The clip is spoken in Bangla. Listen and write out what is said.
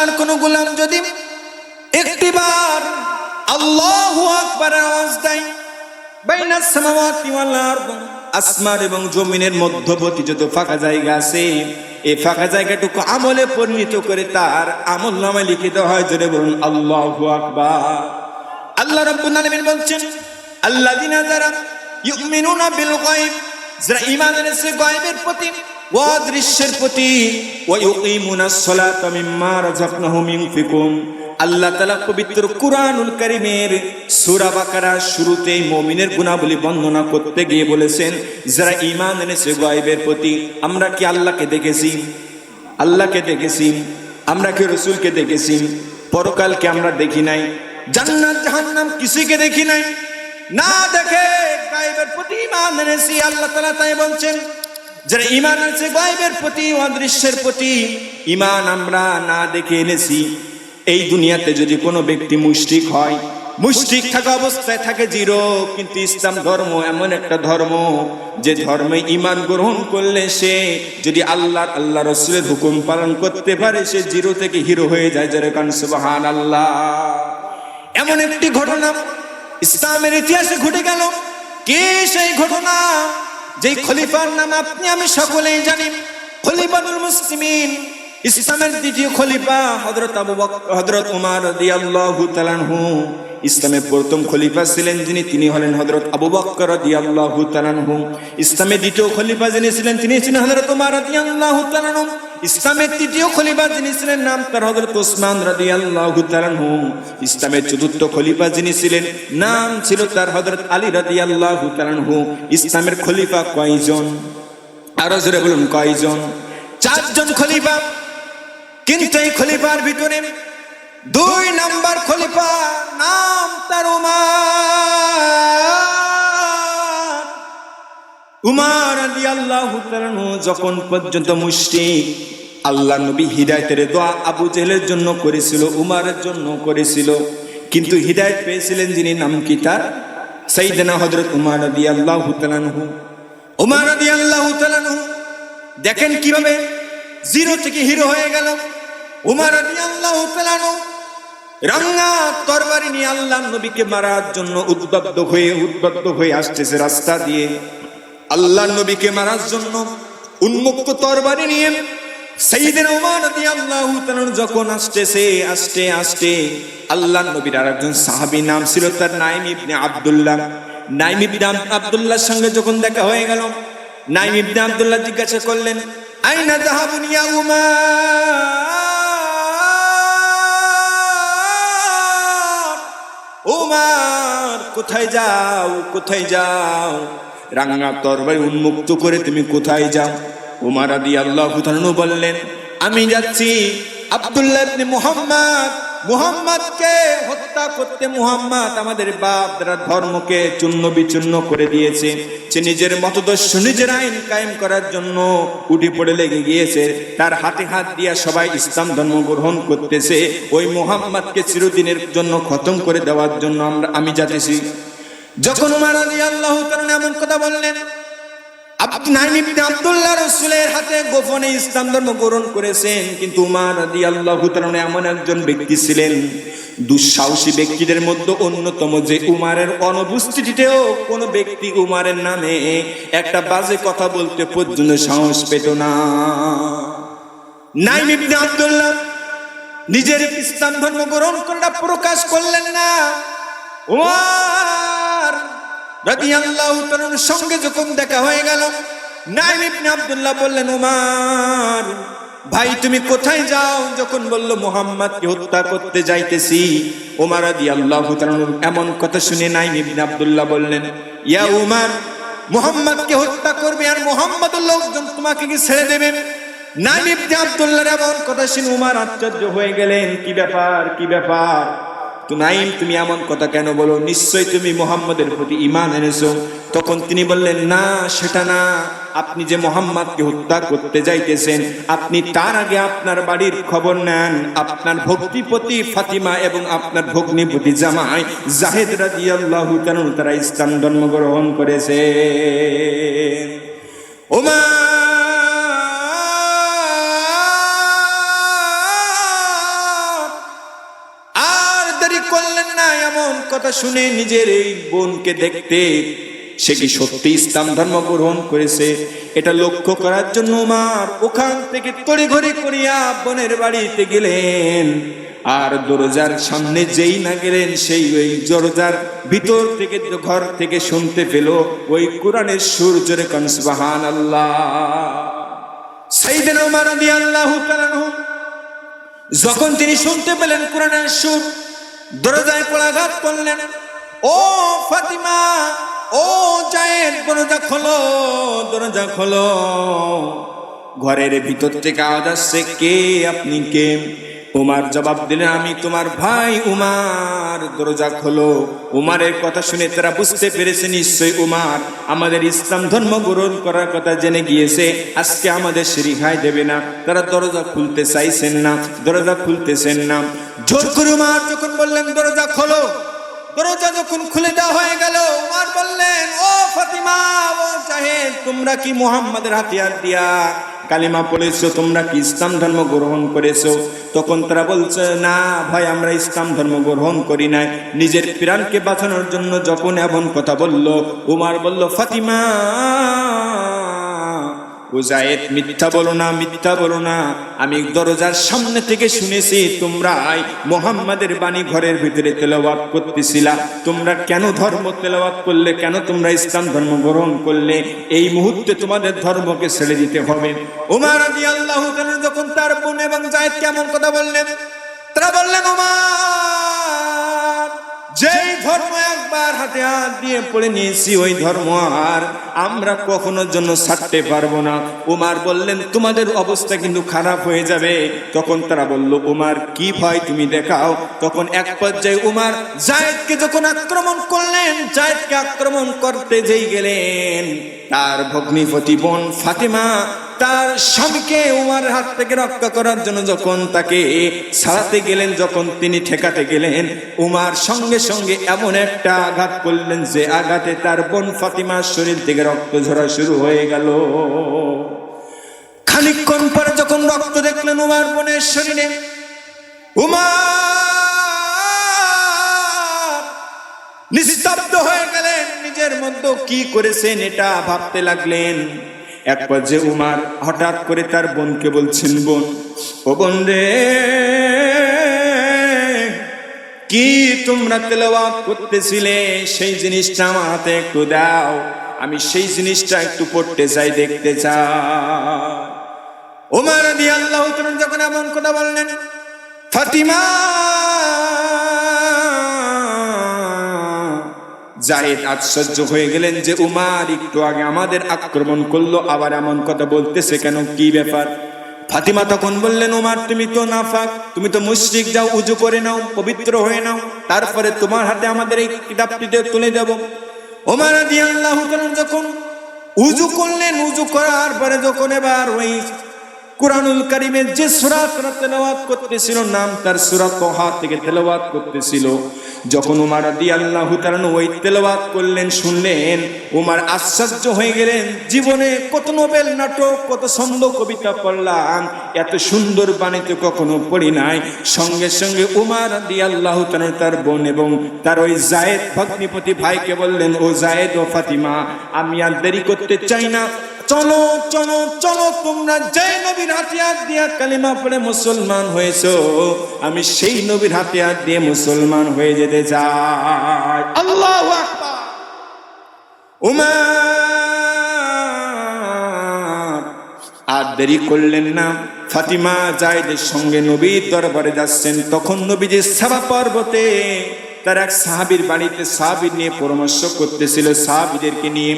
আল্লাহর কোন গোলাম যদি একটিবার আল্লাহ আকবার আওয়াজ দেয় আসমান এবং জমিনের মধ্যবর্তী যত ফাঁকা জায়গা আছে, এই ফাঁকা জায়গাটুকু আমলে পরিণত করে তার আমল নামে লিখিত হয়, জোরে বলুন, আল্লাহু আকবার। আল্লাহ রাব্বুল আলামিন বলছেন, আল্লাযিনা যারা ইউমিনুনা বিল গায়ব যারা ঈমান এনেছে গায়বের প্রতি ওয়া দৃশ্যের প্রতি আল্লাহ তাআলা পবিত্র কুরআনুল কারীমের সূরা বাকারা শুরুতে মুমিনের গুণাবলী বর্ণনা করতে গিয়ে বলেছেন, যারা ঈমান এনেছে গায়বের প্রতি, আমরা কি আল্লাহকে দেখেছি? আল্লাহকে দেখেছি। আমরা কি রসুলকে দেখেছি? পরকালকে আমরা দেখি নাই। জান্নাত জাহান্নাম কিছুকে দেখি নাই। না দেখে গায়েবের ইমান এনেছি, আল্লাহ তাআলা তাই বলছেন, যারা ইমান আছে গায়েবের প্রতি, অদৃশ্যের প্রতি ইমান আমরা না দেখে এনেছি। এই দুনিয়াতে যদি কোনো ব্যক্তি মুশরিক হয়, মুশরিক থাকা অবস্থায় থাকে জিরো, কিন্তু ইসলাম ধর্ম এমন একটা ধর্ম, যে ধর্মে ইমান গ্রহণ করলে সে যদি আল্লাহ আল্লাহ রসুলের হুকুম পালন করতে পারে, সে জিরো থেকে হিরো হয়ে যায়, যারা কান সুবাহান আল্লাহ এমন একটি ঘটনা ইসলামের ইতিহাসে ঘটে গেল। কে সেই ঘটনা? যে খলিফার নাম আপনি আমি সকলেই জানি। খলিফানুল মুসলিমিন ইসলামের দ্বিতীয় খলিফা হযরত আবু হযরত উমর রাদিয়াল্লাহু তাআলা আনহু। ইসলামের প্রথম খলিফা ছিলেন যিনি, তিনি হলেন হযরত আবু বকর রাদিয়াল্লাহু তাআলা আনহু। ইসলামের দ্বিতীয় খলিফা যিনি ছিলেন, তিনি ছিলেন হযরত উমর রাদিয়াল্লাহু তাআলা আনহু। ইসলামের তৃতীয় খলিফা যিনি ছিলেন, নাম তার হযরত ওসমান রাদিয়াল্লাহু তাআলা আনহু। ইসলামের চতুর্থ খলিফা যিনি ছিলেন, নাম ছিল তার হযরত আলী রাদিয়াল্লাহু তাআলা আনহু। ইসলামের খলিফা কয়জন? আরও জোরে বলুন, কয়জন? চারজন খলিফা। কিন্তু এই খলিফার ভিতরে দুই নাম্বার খলিফা নাম তার উমার। উমার আলী আল্লাহ যখন পর্যন্ত মুশরিক, আল্লাহ নবী হিদায়তের দোয়া আবু জেহেলের জন্য করেছিল, উমারের জন্য করেছিল। কিন্তু হিদায়ত পেয়েছিলেন যিনি, নাম কি তার? সাইদানা হজরত উমার আদি আল্লাহ তালানহু উমার আদি আল্লাহ তালানহু দেখেন কীভাবে জিরো থেকে হিরো হয়ে গেল। উমার আল্লাহ তালানহু রাঙ্গা তরবারি নিয়ে আল্লাহ নবীকে মারার জন্য উদ্বদ্ধ হয়ে উদ্বদ্ধ হয়ে আসতেছে রাস্তা দিয়ে। আল্লাহ নবীকে মারার জন্য উন্মুক্ত তরবারি নিয়ে সাইয়েদের ওমর রাদিয়াল্লাহু তাআলা যখন আসতেছে, আসতে আসতে আল্লাহ নবীর আরেকজন সাহাবী নাম ছিল তার নাইম ইবনে আব্দুল্লাহ। নাইম ইবনে আব্দুল্লাহর সঙ্গে যখন দেখা হয়ে গেল, নাইম ইবনে আব্দুল্লাহ জিজ্ঞাসা করলেন, আইনা যাহাবুন ইয়া উমার? উমার কোথায় যাও কোথায় যাও? রাঙা তরবাই উন্মুক্ত করে তুমি কোথায় যাও? উমার আদি আল্লাহ বললেন, আমি যাচ্ছি আব্দুল্লাহ মুহাম্মদ মুহাম্মদকে হত্যা করতে মুহাম্মাদ আমাদের বাপ দ্বারা ধর্মকে চূর্ণ বিচূর্ণ করে দিয়েছে। সে নিজের মতদর্শ, নিজের আইন কায়েম করার জন্য উঠে পড়ে লেগে গিয়েছে। তার হাতে হাত দিয়া সবাই ইসলাম ধর্ম গ্রহণ করতেছে। ওই মুহাম্মাদকে চিরদিনের জন্য খতম করে দেওয়ার জন্য আমরা আমি যাচ্ছি যখন আলী আল্লাহ এমন কথা বললেন হাতে গোপনে ইসলাম ধর্ম গ্রহণ করেছেন, কিন্তু এমন একজন ব্যক্তি ছিলেন, দুঃসাহসী ব্যক্তিদের মধ্যে অন্যতম যে উমারের অনুপস্থিতিতেও কোনো ব্যক্তি উমারের নামে একটা বাজে কথা বলতে পর্যন্ত সাহস পেত না। নাইম আব্দুল্লাহ নিজের ইসলাম ধর্ম গ্রহণ প্রকাশ করলেন না। উমার রাদিয়াল্লাহু তাআলার সঙ্গে যখন দেখা হয়ে গেল নাইম ইবনে আব্দুল্লাহ বললেন উমার ভাই তুমি কোথায় যাও? যখন বলল, মুহাম্মদকে হত্যা করতে যাইতেছি। ওমর রাদিয়াল্লাহু তাআলা এমন কথা শুনে নাইম ইবনে আব্দুল্লাহ বললেন, ইয়া উমার মুহাম্মদকে হত্যা করবে আর মুহাম্মদের লোকজন তোমাকে কি ছেড়ে দেবে? নাইম ইবনে আব্দুল্লাহর এমন কথা শুনে উমার আশ্চর্য হয়ে গেলেন, কি ব্যাপার কি ব্যাপার? তো নাইম তুমি এমন কথা কেন বলো? নিশ্চয় তুমি মোহাম্মদের প্রতি ইমান এনেছো। তখন তিনি বললেন, না, সেটা না। আপনি যে মোহাম্মদকে হত্যা করতে যাইতেছেন, আপনি তার আগে আপনার বাড়ির খবর নেন। আপনার ভক্তিপতি ফাতিমা এবং আপনার ভগ্নিপতি জামাই জাহেদ রাদিয়াল্লাহু তাআলা তারা ইসলাম ধর্ম গ্রহণ করেছে ওমা এমন কথা শুনে নিজের এই বোনকে দেখতে সে কি সত্যি ইসলাম ধর্ম গ্রহণ করেছে? এটা লক্ষ্য করার জন্য উমার ওখান থেকে তড়িঘড়ি করিয়া বোনের বাড়িতে গেলেন। আর দরজার সামনে যেই না গেলেন, সেই ওই দরজার ভিতর থেকে ঘর থেকে শুনতে পেল, ওই কোরআনের সুর জোরে কনসবাহান আল্লাহ তাআলা আনহু, যখন তিনি শুনতে পেলেন কোরআনের সুর দরজায় পড়াঘাত করলেন। ও ফাতিমা, ও জায়েদ, দরজা খোলো দরজা খোলো। ঘরের ভিতর থেকে আওয়াজ আসছে, কে, আপনি কে? উমার জবাব দিলে আমি তোমার ভাই উমার। দরজা খোলো। উমারের কথা শুনে তারা বুঝতে পেরেছে নিশ্চয় উমার আমাদের ইসলাম ধর্ম গ্রহণ করার কথা জেনে গিয়েছে। আজকে আমাদের শিরিখাই দেবে না। তারা দরজা খুলতে চাইছেন না। দরজা খুলতেছেন না। জোর করে উমার যখন বললেন, দরজা খোলো। দরজা যখন খুলে দেওয়া হয়ে গেল, উমার বললেন, ও ফাতিমা, ও জাহেদ তোমরা কি মুহাম্মাদের হাতিয়ার দিয়া কালিমা পড়েছো? তোমরা কি ইসলাম ধর্ম গ্রহণ করেছ? তখন তারা বলছে, না ভাই, আমরা ইসলাম ধর্ম গ্রহণ করি নাই। নিজের প্রাণকে বাঁচানোর জন্য যখন এমন কথা বলল, উমার বলল, ফাতিমা উজায়েদ মিথ্যা বলো না, মিথ্যা বলো না। আমি দরজার সামনে থেকে শুনেছি, তোমরা মোহাম্মদের বাণী ঘরের ভিতরে তেলাওয়াত করতেছিলা। তোমরা কেন ধর্ম তেলাওয়াত করলে? কেন তোমরা ইসলাম ধর্ম গ্রহণ করলে? এই মুহূর্তে তোমাদের ধর্মকে ছেড়ে দিতে হবে। উমার রাদিয়াল্লাহু তাআলা যখন তার বোন এবং জায়েদ কেমন কথা বললেন? তারা বললেন, উমার! যেই ধর্ম একবার হাতে হাত দিয়ে পড়ে নিয়েছি, ওই ধর্ম আর আমরা কখনোর জন্য ছাড়তে পারব না। উমার বললেন, তোমাদের অবস্থা কিন্তু খারাপ হয়ে যাবে। তখন তারা বলল, উমার, কি ভয় তুমি দেখাও? তখন এক পর্যায়ে উমার জায়েদকে যখন আক্রমণ করলেন, জায়েদকে আক্রমণ করতে যেই গেলেন, তার ভগ্নিপতি বোন ফাতেমা তার স্বামীকে উমার হাত থেকে রক্ষা করার জন্য যখন তাকে ছাড়াতে গেলেন, যখন তিনি ঠেকাতে গেলেন, উমার সঙ্গে সঙ্গে এমন একটা আঘাত করলেন যে আঘাতে তার বোন ফাতিমার শরীর থেকে রক্ত ঝরা শুরু হয়ে গেল। খানিকক্ষণ পরে যখন রক্ত দেখলেন উমার বোনের শরীরে, উমার নিস্তব্ধ হয়ে গেলেন। নিজের মধ্যে কি করেছেন এটা ভাবতে লাগলেন। এক পর্যায়ে উমার হঠাৎ করে তার বোনকে বলছেন, বোন, ও বোন রে, কি তোমরা তেলাওয়াত করতেছিলে? সেই জিনিসটা আমার হাতে একটু দাও। আমি সেই জিনিসটা একটু পড়তে চাই দেখতে চাই। ওমর রাদিয়াল্লাহু তাআলা যখন এমন কথা বললেন, ফাতিমা জাহেদ আশ্চর্য হয়ে গেলেন যে উমার একটু আগে আমাদের আক্রমণ করল, আবার এমন কথা বলতেছে কেন? কি ব্যাপার? ফাতিমা তখন বললেন, উমার, তুমি তো নাফাক, তুমি তো মুশরিক, যাও উজু করে নাও, পবিত্র হয়ে নাও, তারপরে তোমার হাতে আমাদের এই কিতাবটি দিয়ে তুলে দেব। ওমার তাআলা যখন উজু করলেন, উজু করার পরে যখন এবার ওই কোরআনুল কারিমের যে সূরা তারা তেলাওয়াত করতেছিল, নাম তার সূরা তোহা থেকে তেলাওয়াত করতেছিল। যখন উমার রাদিয়াল্লাহু তাআলা ওই তেলাওয়াত করলেন, শুনলেন, উমার আশ্চর্য হয়ে গেলেন, জীবনে কত নোবেল নাটক, কত ছন্দ কবিতা পড়লাম, এত সুন্দর বাণী তো কখনো পড়ি নাই। সঙ্গে সঙ্গে উমার রাদিয়াল্লাহু তাআলা তার বোন এবং তার ওই জায়েদ ভগ্নিপতি ভাইকে বললেন, ও জায়েদ ও ফাতিমা, আমি আর দেরি করতে চাই না চলো চলো চলো তোমরা যে নবীর হাতিয়ার দিয়া কালিমা পড়ে মুসলমান হয়েছো আমি সেই নবীর হাতিয়ার দিয়ে মুসলমান হয়ে যেতে চাই। আল্লাহ উমার আর দেরি করলেন না। ফাতিমা জায়দের সঙ্গে নবীর দরবারে যাচ্ছেন তখন নবীজি সাবা পর্বতে তার এক সাহাবির বাড়িতে সাহাবির নিয়ে পরামর্শ করতেছিল সাহাবিদেরকে নিয়ে।